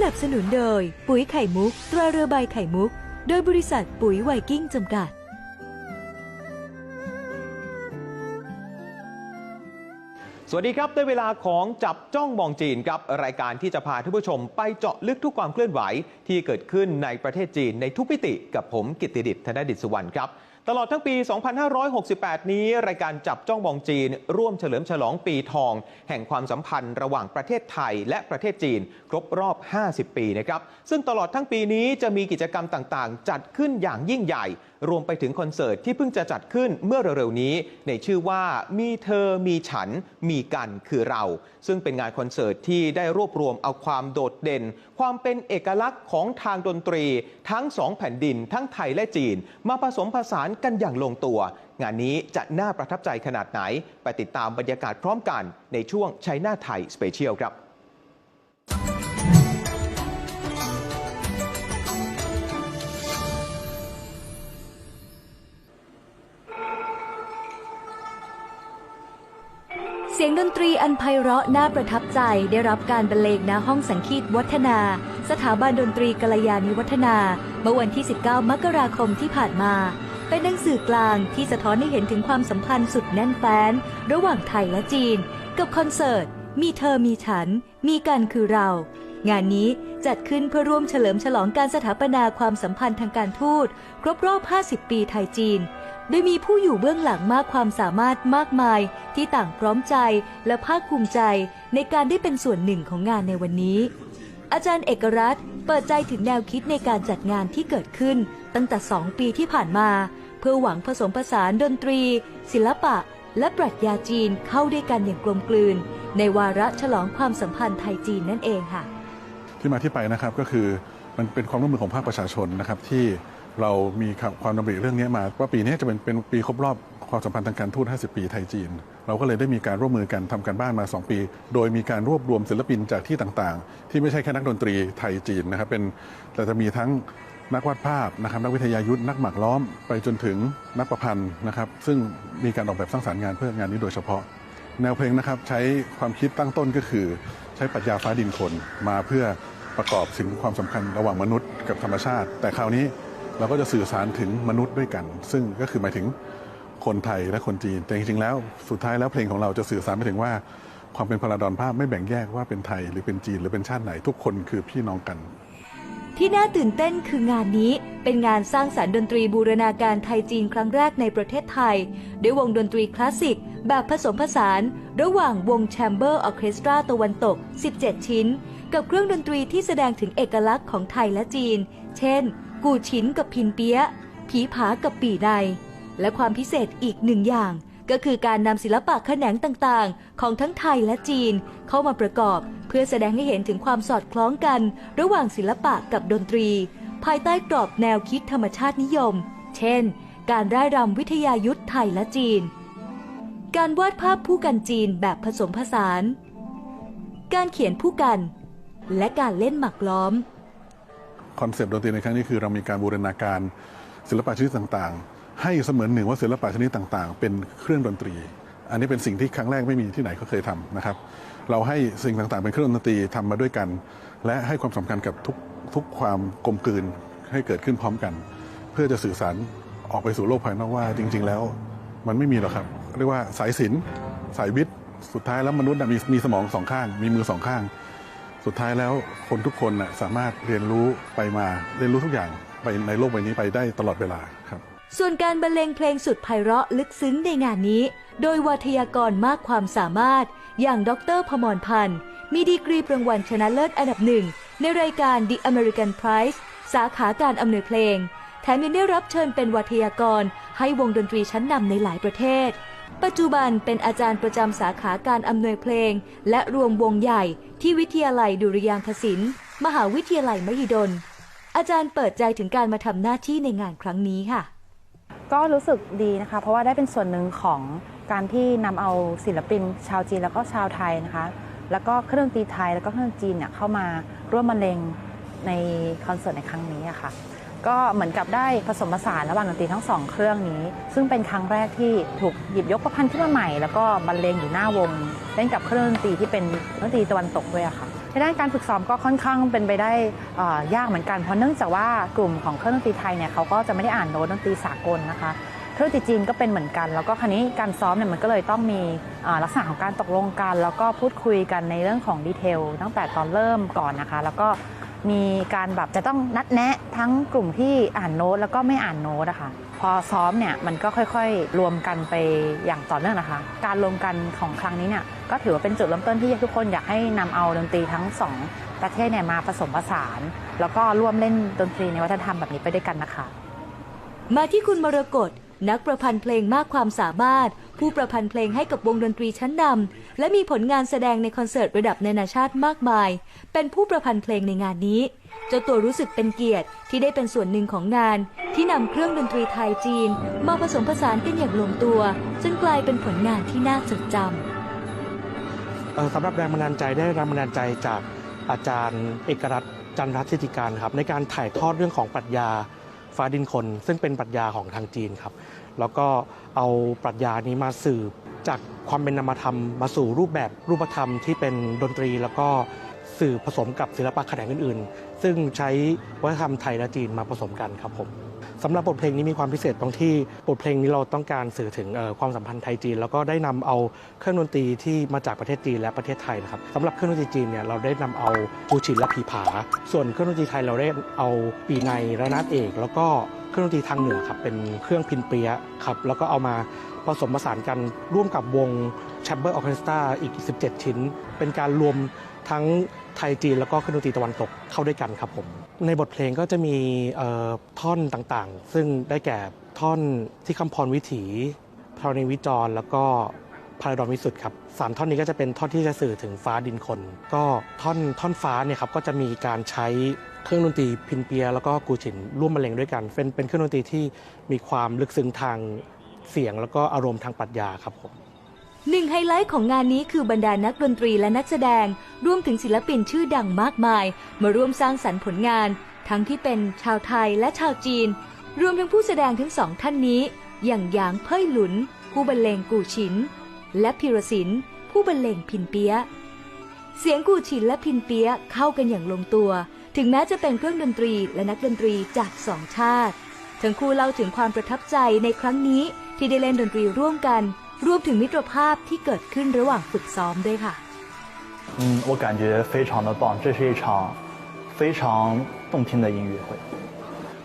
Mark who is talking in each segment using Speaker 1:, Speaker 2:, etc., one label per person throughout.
Speaker 1: สนับสนุนโดย ปุ๋ยไข่มุก ตราเรือใบไข่มุก โดยบริษัทปุ๋ยไวกิ้งจำกัด
Speaker 2: สวัสดีครับได้เวลาของจับจ้องมองจีนครับรายการที่จะพาท่านผู้ชมไปเจาะลึกทุกความเคลื่อนไหว ที่เกิดขึ้นในประเทศจีนในทุกมิติกับผมกิตติดิษฐ์ธนดิษฐ์สุวรรณครับ ตลอดทั้งปี 2568 นี้ รายการจับจ้องมองจีน ร่วมเฉลิมฉลองปีทอง แห่งความสัมพันธ์ระหว่างประเทศไทยและประเทศจีน ครบรอบ 50 ปีนะครับ ซึ่งตลอดทั้งปีนี้จะมีกิจกรรมต่างๆ จัดขึ้นอย่างยิ่งใหญ่ รวมไปถึงคอนเสิร์ตที่เพิ่งจะจัดขึ้นเมื่อเร็วๆนี้ ในชื่อว่ามีเธอมีฉัน มีกันคือเรา ซึ่งเป็นงานคอนเสิร์ตที่ได้รวบรวมเอาความโดดเด่น ความเป็นเอกลักษณ์ของทางดนตรี ทั้งสองแผ่นดินทั้งไทยและจีน มาผสมผสานกันอย่างลงตัว งานนี้จะน่าประทับใจขนาดไหน ไปติดตามบรรยากาศพร้อมกันในช่วงชัยนาไทยสเปเชียลครับ
Speaker 1: เสียงดนตรีอันไพเราะน่าประทับใจได้รับการบรรเลงณห้องสังคีตวัฒนา สถาบันดนตรีกัลยาณิวัฒนา เมื่อวันที่ 19 มกราคมที่ผ่านมา เป็นหนังสือกลางที่สะท้อนให้เห็นถึงความสัมพันธ์สุดแน่นแฟ้น ระหว่างไทยและจีน กับคอนเสิร์ต มีเธอมีฉัน มีกันคือเรา งานนี้จัดขึ้นเพื่อร่วมเฉลิมฉลองการสถาปนาความสัมพันธ์ทางการทูต ครบรอบ 50 ปีไทยจีน โดยมีผู้อยู่เบื้องหลังมากความสามารถมากมาย ที่ต่างพร้อมใจและภาคภูมิใจในการได้เป็นส่วนหนึ่งของงานในวันนี้ อาจารย์เอกรัตน์เปิดใจถึงแนวคิดในการจัดงานที่เกิดขึ้น ตั้งแต่ 2 ปีที่ผ่านมา เพื่อหวังผสมผสานดนตรี ศิลปะ และปรัชญาจีนเข้าด้วยกันอย่างกลมกลืน ในวาระฉลองความสัมพันธ์ไทยจีนนั่นเองค่ะ
Speaker 3: ที่มาที่ไปนะครับก็คือมันเป็นความร่วมมือของภาคประชาชนนะครับที่เรามีความดำริเรื่องนี้มาว่าปีนี้จะเป็นเป็นปีครบรอบความสัมพันธ์ทางการทูต 50 ปีไทยจีน เราก็เลยได้มีการร่วมมือกันทำการบ้านมา 2 ปี โดยมีการรวบรวมศิลปินจากที่ต่างๆ ที่ไม่ใช่แค่นักดนตรีไทยจีนนะครับเป็นแต่จะมีทั้ง นักวาดภาพนะครับนักวิทยายุทธ์นักหมากล้อมไปจนถึงนักประพันธ์นะครับซึ่งมีการออกแบบสร้างสรรค์งานเพื่องานนี้โดยเฉพาะ แนวเพลงนะครับใช้ความคิดตั้งต้นก็คือ ใช้ปรัชญาฟ้าดินคนมาเพื่อประกอบถึงความสำคัญระหว่างมนุษย์กับธรรมชาติ แต่คราวนี้เราก็จะสื่อสารถึงมนุษย์ด้วยกัน ซึ่งก็คือหมายถึงคนไทยและคนจีนแต่จริงๆแล้วสุดท้ายแล้วเพลงของเราจะสื่อสารไปถึงว่าความเป็นพลาดอนภาพไม่แบ่งแยกว่าเป็นไทยหรือเป็นจีนหรือเป็นชาติไหนทุกคนคือพี่น้องกัน
Speaker 1: ที่น่าตื่นเต้นคืองานนี้เป็นงานสร้างสารรค์ดนตรีบูรณาการไทยจีนครั้งแรกในประเทศไทย ด้วยวงดนตรีคลาสสิก แบบผสมผสาน ระหว่างวงแชมเบอร์ออเคสตราตะวันตก 17 ชิ้น กับเครื่องดนตรีที่แสดงถึงเอกลักษณ์ของไทยและจีน เช่น กูชินกับพินเปียะผีผากับปี่ใดและความพิเศษอีกหนึ่งอย่าง ก็คือการนำศิลปะแขนงต่างๆ ของทั้งไทยและจีน เข้ามาประกอบ เพื่อแสดงให้เห็นถึงความสอดคล้องกัน ระหว่างศิลปะกับดนตรี ภายใต้กรอบแนวคิดธรรมชาตินิยม เช่น การร่ายรำวิทยายุทธไทยและจีน การวาดภาพผู้กันจีนแบบผสมผสาน การเขียนผู้กัน และการเล่นหมากล้อม
Speaker 3: คอนเซปต์ดนตรีในครั้งนี้คือเรามีการบูรณาการศิลปะชนิดต่างๆ ให้เสมือนหนึ่งว่าศิลปะชนิดต่างๆ เป็นเครื่องดนตรี อันนี้เป็นสิ่งที่ครั้งแรกไม่มีที่ไหนเขาเคยทำนะครับ เราให้สิ่งต่างๆ เป็นเครื่องดนตรีทำมาด้วยกัน และให้ความสำคัญกับทุกทุกความกลมกลืนให้เกิดขึ้นพร้อมกัน เพื่อจะสื่อสารออกไปสู่โลกภายนอกว่าจริง ๆ แล้ว มันไม่มีหรอกครับ เรียกว่าสายศิลป์สายวิทย์สุดท้ายแล้วมนุษย์มีมีสมองสองข้าง มีมือสองข้าง สุดท้ายแล้วคนทุกคนสามารถเรียนรู้ไปมาเรียนรู้ทุกอย่างไปในโลกใบนี้ไปได้ตลอดเวลาครับ
Speaker 1: ส่วนการบรรเลงเพลงสุดไพเราะลึกซึ้งในงานนี้ โดยวัทยากรมากความสามารถ อย่างดรพมรพันธ์ มีดีกรีรางวัลชนะเลิศอันดับหนึ่ง ในรายการ The American Prize สาขาการอำนวยเพลง แถมยังได้รับเชิญเป็นวัทยากร ให้วงดนตรีชั้นนำในหลายประเทศ ปัจจุบันเป็นอาจารย์ประจำสาขาการอำนวยเพลง และรวมวงใหญ่ที่วิทยาลัยดุริยางคศิลป์มหาวิทยาลัยมหิดล อาจารย์เปิดใจถึงการมาทำหน้าที่ในงานครั้งนี้ค่ะ
Speaker 4: ก็รู้สึกดีนะคะ เพราะว่าได้เป็นส่วนหนึ่งของการที่นำเอาศิลปิน ชาวจีนแล้วก็ชาวไทยนะคะ แล้วก็เครื่องดนตรีไทยแล้วก็เครื่องจีนเนี่ยเข้ามาร่วมบรรเลงในคอนเสิร์ตในครั้งนี้อะค่ะ ก็เหมือนกับได้ผสมผสานระหว่างดนตรีทั้งสองเครื่องนี้ ซึ่งเป็นครั้งแรกที่ถูกหยิบยกประพันธ์ขึ้นมาใหม่ แล้วก็บรรเลงอยู่หน้าวงเล่นกับเครื่องดนตรีที่เป็นดนตรีตะวันตกด้วยอะค่ะ ในด้านการฝึกซ้อมก็ค่อนข้างเป็นไปได้ยากเหมือนกันเพราะเนื่องจากว่ากลุ่มของเครื่องดนตรีไทยเนี่ยเขาก็จะไม่ได้อ่านโน้ตดนตรีสากลนะคะเครื่องดนตรีจีนก็เป็นเหมือนกัน แล้วก็คราวนี้การซ้อมเนี่ยมันก็เลยต้องมีลักษณะของการตกลงกัน แล้วก็พูดคุยกันในเรื่องของดีเทลตั้งแต่ตอนเริ่มก่อนนะคะ แล้วก็มีการแบบจะต้องนัดแนะทั้งกลุ่มที่อ่านโน้ตแล้วก็ไม่อ่านโน้ตอะคะ พอซ้อมเนี่ยมันก็ค่อยๆ รวมกันไปอย่างต่อเนื่องนะคะ การรวมกันของครั้งนี้เนี่ยก็ถือว่าเป็นจุดเริ่มต้นที่ทุกคนอยากให้นำเอาดนตรีทั้งสองประเทศเนี่ยมาผสมผสาน แล้วก็ร่วมเล่นดนตรีในวัฒนธรรมแบบนี้ไปด้วยกันนะคะ
Speaker 1: มาที่คุณมรกตนักประพันธ์เพลงมากความสามารถ ผู้ประพันธ์เพลงให้กับวงดนตรีชั้นนำและมีผลงานแสดงในคอนเสิร์ตระดับนานาชาติมากมาย เป็นผู้ประพันธ์เพลงในงานนี้เจ้าตัวรู้สึกเป็นเกียรติที่ได้เป็นส่วนหนึ่งของงาน ที่นำเครื่องดนตรีไทยจีน มาผสมผสานกันอย่างลงตัวจนกลายเป็นผลงานที่น่าจดจำ
Speaker 5: สำหรับแรงบันดาลใจได้แรงบันดาลใจจากอาจารย์เอกรัตน์จันทรทิติการครับในการถ่ายทอดเรื่องของปรัชญา ฟ้าดินคน ซึ่งเป็นปรัชญาของทางจีนครับ แล้วก็เอาปรัชญานี้มาสืบจากความเป็นนามธรรมมาสู่รูปแบบรูปธรรมที่เป็นดนตรีแล้วก็สื่อผสมกับศิลปะแขนงอื่น ๆ ซึ่งใช้วัฒนธรรมไทยและจีนมาผสมกันครับผม สำหรับบทเพลงนี้มีความพิเศษตรงที่บทเพลงนี้เราต้องการสื่อถึงความสัมพันธ์ไทยจีน แล้วก็ได้นำเอาเครื่องดนตรีที่มาจากประเทศจีนและประเทศไทยนะครับสำหรับเครื่องดนตรีจีนเนี่ยเราได้นำเอาปูชินและผีผา ส่วนเครื่องดนตรีไทยเราได้เอาปีในระนาดเอก แล้วก็เครื่องดนตรีทางเหนือครับเป็นเครื่องพินเปียะครับแล้วก็เอามาผสมผสานกันร่วมกับวง Chamber Orchestra อีก 17 ชิ้น เป็นการรวม ทั้งไทยจีนแล้วก็เครื่องดนตรีตะวันตกเข้าด้วยกันครับผม ในบทเพลงก็จะมีท่อนต่างๆ ซึ่งได้แก่ท่อนที่คำพรวิถีพรณีวิจรแล้วก็พาราดอนวิสุทธ์ครับสามท่อนนี้ก็จะเป็นท่อนที่จะสื่อถึงฟ้าดินคน ก็ท่อนท่อนฟ้าเนี่ยครับก็จะมีการใช้เครื่องดนตรีพินเปีย แล้วก็กูฉินร่วมบรรเลงด้วยกัน เป็นเป็นเครื่องดนตรีที่มีความลึกซึ้งทางเสียงแล้วก็อารมณ์ทางปรัชญาครับผม
Speaker 1: หนึ่งไฮไลท์ของงานนี้คือบรรดานักดนตรีและนักแสดง รวมถึงศิลปินชื่อดังมากมาย มาร่วมสร้างสรรค์ผลงาน ทั้งที่เป็นชาวไทยและชาวจีน รวมทั้งผู้แสดงทั้งสองท่านนี้ อย่างหยางเพ่ยหลุน ผู้บรรเลงกู่ฉิน และพิรศิลป์ผู้บรรเลงพินเปียเสียงกู่ฉินและพินเปียเข้ากันอย่างลงตัว ถึงแม้จะเป็นเครื่องดนตรีและนักดนตรีจากสองชาติ ทั้งคู่เล่าถึงความประทับใจในครั้งนี้ที่ได้เล่นดนตรีร่วมกัน รวมถึงมิตรภาพที่เกิดขึ้นระหว่างฝึกซ้อมด้วยค่ะ
Speaker 6: 嗯，我感觉非常的棒，这是一场非常动听的音乐会。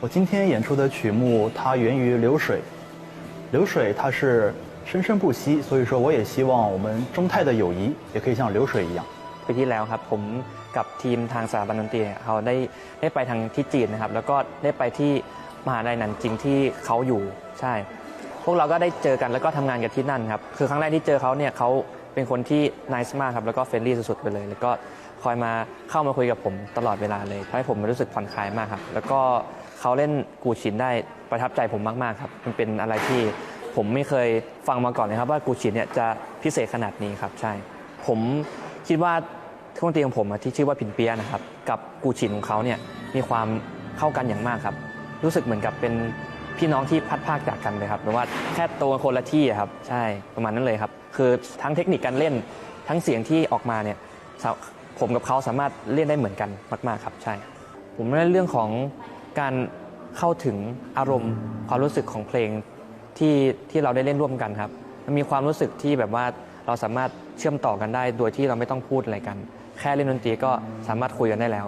Speaker 6: 我今天演出的曲目它源于流水，流水它是生生不息，所以说我也希望我们中泰的友谊也可以像流水一样。
Speaker 7: ปีที่แล้วครับผมกับทีมทางสถาบันดนตรีเนี่ยเขาได้ได้ไปทางที่จีนนะครับ แล้วก็ได้ไปที่มหาลัยนันจิงที่เขาอยู่ใช่ พวกเราก็ได้เจอกันแล้วก็ทำงานกันที่นั่นครับ คือครั้งแรกที่เจอเขาเนี่ยเขาเป็นคนที่น c e มากครับ แล้วก็เฟรนลี่สุดๆไปเลย แล้วก็คอยมาเข้ามาคุยกับผมตลอดเวลาเลยทำให้ผมรู้สึกผ่อนคลายมากครับ แล้วก็เขาเล่นกูชินได้ประทับใจผมมากๆครับ มันเป็นอะไรที่ผมไม่เคยฟังมาก่อนเลยครับว่ากูชินเนี่ยจะพิเศษขนาดนี้ครับ ใช่ ผมคิดว่าเครื่องดนตรีของผมอะที่ชื่อว่าพินเปียนะครับ กับกูชินของเขาเนี่ยมีความเข้ากันอย่างมากครับ รู้สึกเหมือนกับเป็น พี่น้องที่พัดภาคจากกันเลยครับหรือว่าแค่โตกันคนละที่อะครับ ใช่ประมาณนั้นเลยครับ คือทั้งเทคนิคการเล่นทั้งเสียงที่ออกมาเนี่ยสาผมกับเขาสามารถเล่นได้เหมือนกันมากๆครับ ใช่ ผมในเรื่องของการเข้าถึงอารมณ์ความรู้สึกของเพลงที่ที่เราได้เล่นร่วมกันครับมันมีความรู้สึกที่แบบว่าเราสามารถเชื่อมต่อกันได้ โดยที่เราไม่ต้องพูดอะไรกัน แค่เล่นดนตรีก็สามารถคุยกันได้แล้ว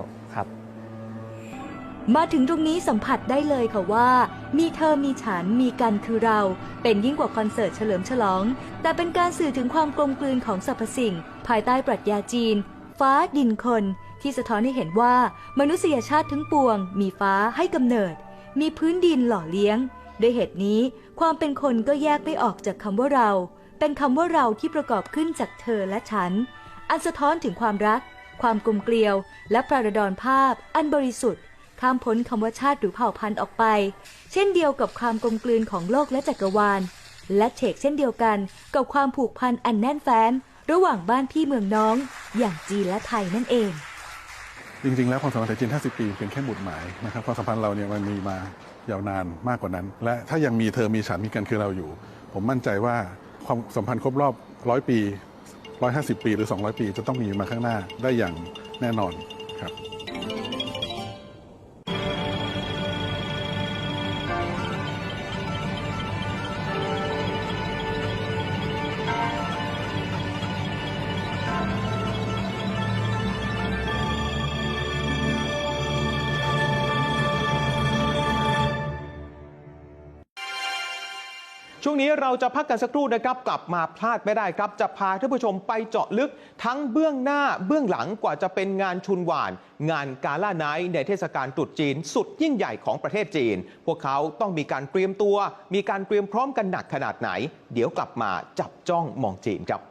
Speaker 1: มาถึงตรงนี้สัมผัสได้เลยค่ะว่า มีเธอมีฉันมีกันคือเรา เป็นยิ่งกว่าคอนเสิร์ตเฉลิมฉลอง แต่เป็นการสื่อถึงความกลมกลืนของสรรพสิ่ง ภายใต้ปรัชญาจีน ฟ้าดินคน ที่สะท้อนให้เห็นว่า มนุษยชาติทั้งปวง มีฟ้าให้กำเนิด มีพื้นดินหล่อเลี้ยง ด้วยเหตุนี้ ความเป็นคนก็แยกไม่ออกจากคำว่าเรา เป็นคำว่าเราที่ประกอบขึ้นจากเธอและฉัน อันสะท้อนถึงความรัก ความกลมเกลียว และประดอนภาพ อันบริสุทธิ์ ข้ามพ้นคำว่าชาติหรือเผ่าพันธุ์ออกไป เช่นเดียวกับความกลมกลืนของโลกและจักรวาล และเฉกเช่นเดียวกันกับความผูกพันอันแน่นแฟ้น ระหว่างบ้านพี่เมืองน้อง อย่างจีนและไทยนั่นเอง
Speaker 3: จริงๆ แล้วความสัมพันธ์ไทยจีน 50 ปีเป็นแค่หมุดหมายนะครับความสัมพันธ์เราเนี่ยมันมีมายาวนานมากกว่านั้น และถ้ายังมีเธอมีฉันมีกันคือเราอยู่ ผมมั่นใจว่าความสัมพันธ์ครบรอบร้อยปี150 ปีหรือ 200 ปีจะต้องมีมาข้างหน้าได้อย่างแน่นอนครับ
Speaker 2: ช่วงนี้เราจะพักกันสักครู่นะครับ กลับมาพลาดไม่ได้ครับ จะพาท่านผู้ชมไปเจาะลึกทั้งเบื้องหน้าเบื้องหลังกว่าจะเป็นงานชุนหวาน งานกาล่าไนท์ในเทศกาลตรุษจีน สุดยิ่งใหญ่ของประเทศจีน พวกเขาต้องมีการเตรียมตัว มีการเตรียมพร้อมกันหนักขนาดไหน เดี๋ยวกลับมาจับจ้องมองจีนครับ